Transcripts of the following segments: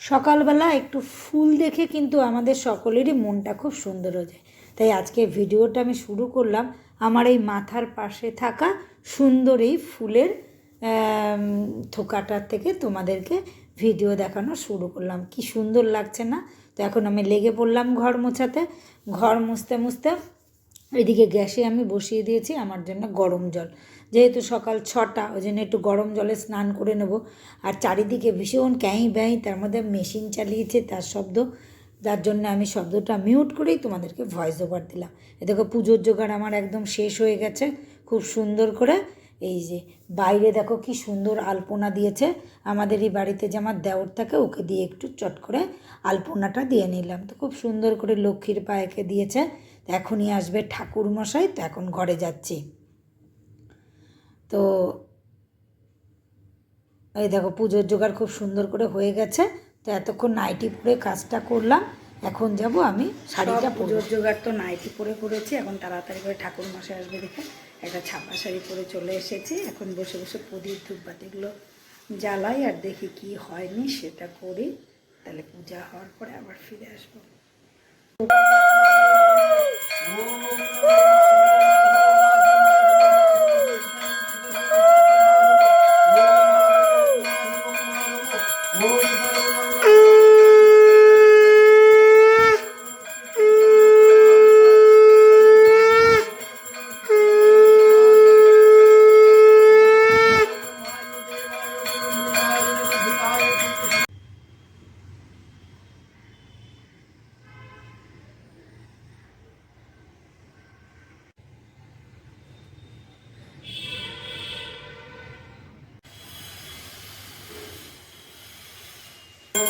সকালবেলা একটু ফুল দেখে কিন্তু আমাদের সকলেরই মনটা খুব সুন্দর হয়ে যায়। তাই আজকে ভিডিওটা আমি শুরু করলাম আমার এই মাথার পাশে থাকা সুন্দর এই ফুলের থোকাটার থেকে তোমাদেরকে ভিডিও দেখানো শুরু করলাম। কি সুন্দর লাগছে না? তো এখন আমি লেগে পড়লাম ঘর মোছাতে। ঘর মুছতে মুছতে এদিকে গ্যাসে আমি বসিয়ে দিয়েছি আমার জন্য গরম জল। যেহেতু সকাল ছটা, ওই জন্য একটু গরম জলে স্নান করে নেব। আর চারিদিকে ভীষণ ক্যাঁই ব্যাঁই, তার মধ্যে মেশিন চালিয়েছে তার শব্দ। যার জন্য আমি শব্দটা মিউট করেই তোমাদেরকে ভয়েস ওভার দিলাম। এ দেখো পুজোর জোগাড় আমার একদম শেষ হয়ে গেছে, খুব সুন্দর করে। এই যে বাইরে দেখো কি সুন্দর আলপনা দিয়েছে। আমাদের এই বাড়িতে যে আমার দেওর থাকে, ওকে দিয়ে একটু চট করে আলপনাটা দিয়ে নিলাম। তো খুব সুন্দর করে লক্ষ্মীর পায়েকে দিয়েছে। এখনই আসবে ঠাকুর মশাই তো এখন ঘরে যাচ্ছি। তো এই দেখো পুজোর জোগাড় খুব সুন্দর করে হয়ে গেছে। তো এতক্ষণ নাইটি পরে কাজটা করলাম। এখন যাব আমি শাড়িটা পুজোর জোগাড় তো নাইটি পরে করেছি এখন তাড়াতাড়ি করে ঠাকুর মশাই আসবে দেখে একটা ছাপা শাড়ি পরে চলে এসেছি এখন বসে বসে প্রদীপ ধূপবাতিগুলো জ্বালাই আর দেখি কি হয়নি সেটা করি তাহলে পূজা হওয়ার পরে আবার ফিরে আসব।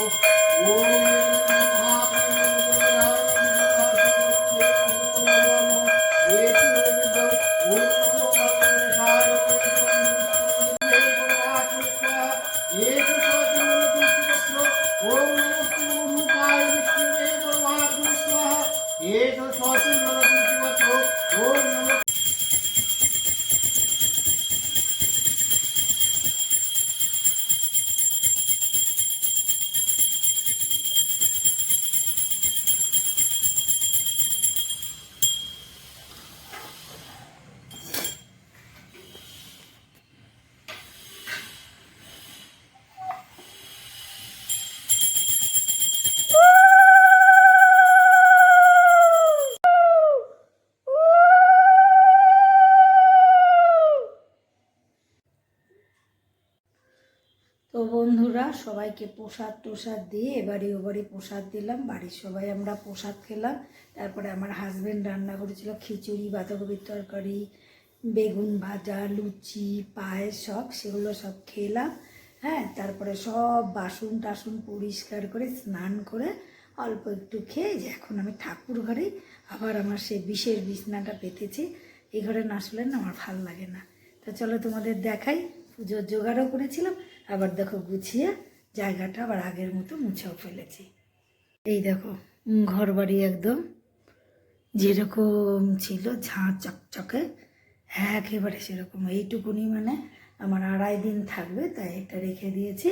Oh. সবাইকে প্রসাদ টোসাদ দিয়ে এবারে ওবারে প্রসাদ দিলাম। বাড়ির সবাই আমরা প্রসাদ খেলাম। তারপরে আমার হাজব্যান্ড রান্না করেছিল খিচুড়ি, বাঁধাকপির তরকারি, বেগুন ভাজা, লুচি, পায়েস সব, সেগুলো সব খেলাম। হ্যাঁ তারপরে সব বাসন টাসন পরিষ্কার করে স্নান করে অল্প একটু খেয়ে যে এখন আমি ঠাকুর ঘরেই আবার আমার সেই বিশেষ বিছনাটা পেতেছি। এই ঘরে না আসলে না আমার ভালো লাগে না। তো চলো তোমাদের দেখাই। পুজোর জোগাড়ও করেছিলাম। আবার দেখো গুছিয়ে জায়গাটা আবার আগের মতো মুছেও ফেলেছি। এই দেখো ঘর বাড়ি একদম। যেরকম ছিল ঝাঁ চকচকে, একেবারে সেরকম। এইটুকুনি মানে আমার আড়াই দিন থাকবে, তাই এটা রেখে দিয়েছি।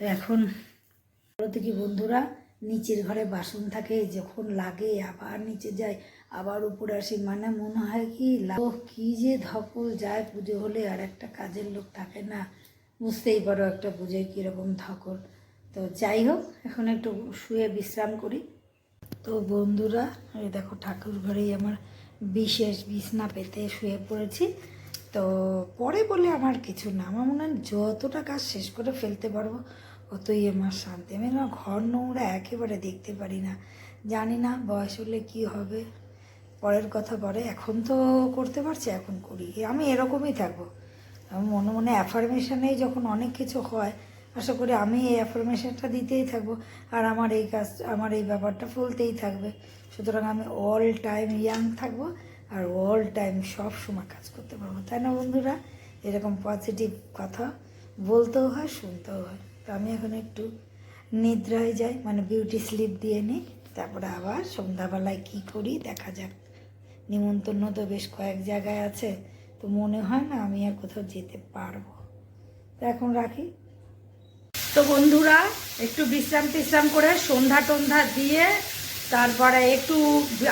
তো এখন বলতে কি বন্ধুরা, নিচের ঘরে বাসন থাকে, যখন লাগে আবার নিচে যায় আবার উপরে আসি। মানে মনে হয় কি কি যে ধকল যায় পুজো হলে আর একটা কাজের লোক থাকে না। বুঝতেই পারো একটা পুজোয় কীরকম ধকল তো যাই হোক, এখন একটু শুয়ে বিশ্রাম করি। তো বন্ধুরা, এই দেখো ঠাকুর ঘরেই আমার বিশেষ বিছনা পেতে শুয়ে পড়েছি। তো পরে বলে আমার কিছু না, আমার মনে হয় যতটা কাজ শেষ করে ফেলতে পারব, অতই আমার শান্তি। আমি না ঘর নোংরা একেবারে দেখতে পারি না। জানি না বয়স হলে কী হবে, পরের কথা পরে এখন তো করতে পারছি, এখন করি। আমি এরকমই থাকব। আমি মনে মনে অ্যাফার্মেশনেই যখন অনেক কিছু হয়, আশা করি আমি এই অ্যাফার্মেশনটা দিতেই থাকব। আর আমার এই কাজ, আমার এই ব্যাপারটা ফুলতেই থাকবে। সুতরাং আমি অল টাইম ইয়াং থাকব আর অল টাইম সব সময় কাজ করতে পারব। তাই না বন্ধুরা? এরকম পজিটিভ কথা বলতেও হয়, শুনতেও হয়। তো আমি এখন একটু নিদ্রায় যাই মানে বিউটি স্লিপ দিয়ে নিই, তারপরে আবার সন্ধ্যাবেলায় কী করি দেখা যাক। নিমন্ত্রণ তো বেশ কয়েক জায়গায় আছে। তো মনে হয় না আমি আর কোথাও যেতে পারব। তো এখন রাখি। তো বন্ধুরা, একটু বিশ্রাম টিশ্রাম করে সন্ধ্যা টন্ধা দিয়ে তারপরে একটু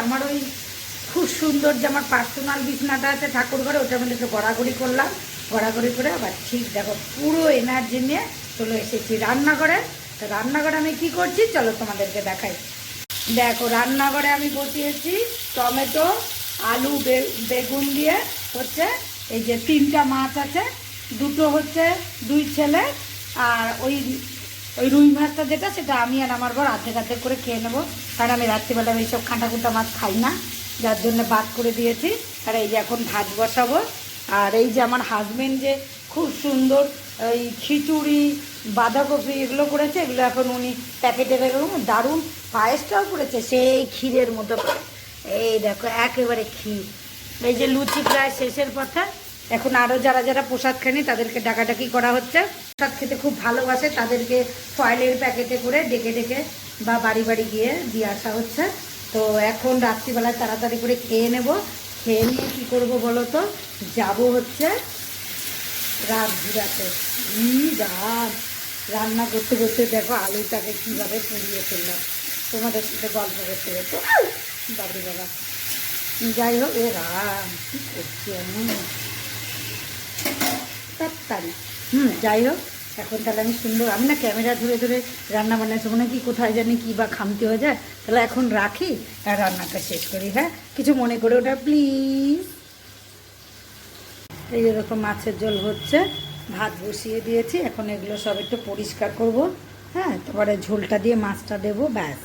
আমার ওই খুব সুন্দর যে আমার পার্সোনাল বিছনাটা আছে ঠাকুর ঘরে, ওটার মধ্যে একটু গড়াগড়ি করলাম। গড়াগড়ি করে আবার ঠিক দেখো, পুরো এনার্জি নিয়ে চলে এসেছি রান্নাঘরে। তো রান্নাঘরে আমি কি করছি? চলো তোমাদেরকে দেখাই। দেখো, রান্নাঘরে আমি বসিয়েছি টমেটো, আলু বেগুন দিয়ে হচ্ছে, এই যে তিনটা মাছ আছে, দুটো হচ্ছে দুই ছেলে আর ওই ওই রুই মাছটা যেটা, সেটা আমি আর আমার বর আধে আধে করে খেয়ে নেব। কারণ আমি রাত্রিবেলা এইসব খাঁটা খুঁটা মাছ খাই না, যার জন্য বাদ করে দিয়েছি। আর এই যে এখন ভাত বসাবো। আর এই যে আমার হাজবেন্ড যে খুব সুন্দর ওই খিচুড়ি, বাঁধাকপি এগুলো করেছে, এগুলো এখন উনি প্যাকেটে বেরোন দারুণ পায়েসটাও করেছে, সেই ক্ষীরের মতো। এই দেখো, একেবারে ক্ষীর। এই যে লুচি প্রায় শেষের পথে, এখন আরও যারা যারা প্রসাদ খায়নি, তাদেরকে ডাকাডাকি করা হচ্ছে। প্রসাদ খেতে খুব ভালোবাসে, তাদেরকে ফয়েলের প্যাকেটে করে ডেকে ডেকে বা বাড়ি বাড়ি গিয়ে দিয়ে আসা হচ্ছে। তো এখন রাত্রিবেলায় তাড়াতাড়ি করে খেয়ে নেব। খেয়ে নিয়ে কী করব বলো তো? যাব হচ্ছে রাত ঘুরাতে রাত রান্না করতে করতে দেখো আলুটাকে কীভাবে পুড়িয়ে ফেললাম। তোমাদের সাথে গল্প করতে করতে। বাবু বাবা। যাই হোক এ রাম, কী করছি আমি তাড়াতাড়ি। হুম যাই হোক এখন তাহলে আমি সুন্দর আমি না ক্যামেরা ধরে ধরে রান্না বান্নার সময় কি কোথায় জানি কি বা খামতি হয়ে যায়। তাহলে এখন রাখি আর রান্নাটা শেষ করি হ্যাঁ? কিছু মনে করে ওটা প্লিজ এই যেরকম মাছের ঝোল হচ্ছে। ভাত বসিয়ে দিয়েছি। এখন এগুলো সব একটু পরিষ্কার করব হ্যাঁ? তারপরে ঝোলটা দিয়ে মাছটা দেবো, ব্যাস।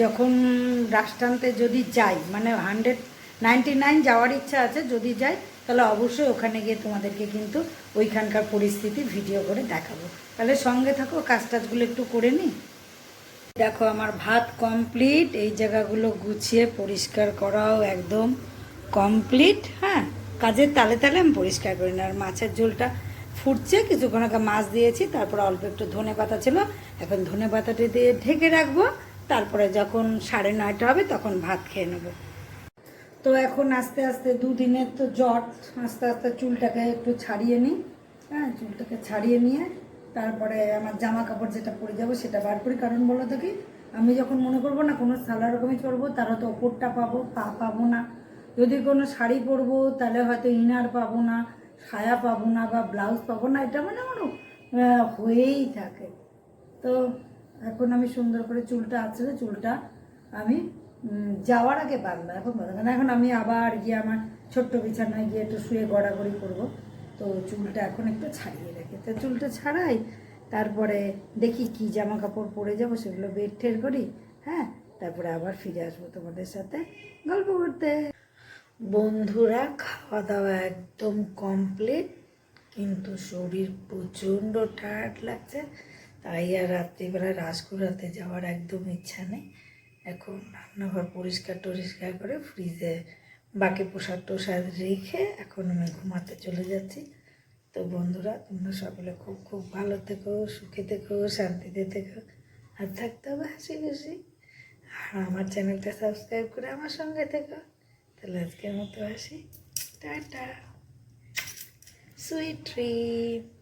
যখন রাস টানতে যদি যাই মানে হান্ড্রেড নাইনটি নাইন যাওয়ার ইচ্ছা আছে, যদি যাই, তাহলে অবশ্যই ওখানে গিয়ে তোমাদেরকে কিন্তু ওইখানকার পরিস্থিতি ভিডিও করে দেখাবো। তাহলে সঙ্গে থাকো, কাজ টাজগুলো একটু করে নিই দেখো, আমার ভাত কমপ্লিট এই জায়গাগুলো গুছিয়ে পরিষ্কার করাও একদম কমপ্লিট হ্যাঁ? কাজের তালে তালে আমি পরিষ্কার করি না আর মাছের ঝোলটা ফুটছে, কিছুক্ষণ আগে মাছ দিয়েছি, তারপর অল্প একটু ধনে পাতা ছিল। এখন ধনে পাতাটি দিয়ে ঢেকে রাখব। তারপরে যখন সাড়ে নয়টা হবে তখন ভাত খেয়ে নেব। তো এখন আস্তে আস্তে দুদিনের তো জট, আস্তে আস্তে চুলটাকে একটু ছাড়িয়ে নিই হ্যাঁ চুলটাকে ছাড়িয়ে নিয়ে তারপরে আমার জামা কাপড় যেটা পরে যাব সেটা বার করি। কারণ বলো কি, আমি যখন মনে করব না কোনো সালোয়ার কামিজ করব তারা তো ওপরটা পাবো, পা পাবো না। যদি কোনো শাড়ি পরবো, তাহলে হয়তো ইনার পাবো না, সায়া পাবো না বা ব্লাউজ পাবো না, এটা মানে আমার হয়েই থাকে। তো এখন আমি সুন্দর করে চুলটা আছড়ে চুলটা আমি যাওয়ার আগে বাঁধলাম এখন বাঁধলাম এখন আমি আবার গিয়ে আমার ছোট্ট বিছানায় গিয়ে একটু শুয়ে গড়াগড়ি করব। তো চুলটা এখন একটু ছাড়িয়ে রেখে। তো চুলটা ছাড়াই তারপরে দেখি কি জামা কাপড় পরে যাব, সেগুলো বেড ঠের করি হ্যাঁ? তারপরে আবার ফিরে আসব তোমাদের সাথে গল্প করতে। বন্ধুরা খাওয়া দাওয়া একদম কমপ্লিট কিন্তু শরীর প্রচণ্ড টায়ার্ড লাগছে। তাই আর রাত্রিবেলা রাসগুড়াতে যাওয়ার একদম ইচ্ছা নেই। এখন রান্নাঘর পরিষ্কার টরিষ্কার করে ফ্রিজে বাকি পোশাক টোশাক রেখে এখন আমি ঘুমাতে চলে যাচ্ছি। তো বন্ধুরা, তোমরা সকলে খুব খুব ভালো থেকো, সুখে থেকো, শান্তিতে থেকো আর থাকতে হবে হাসি খুশি। আর আমার চ্যানেলটা সাবস্ক্রাইব করে আমার সঙ্গে থেকো। তাহলে আজকের মতো আসি। টাটা। Sweet dream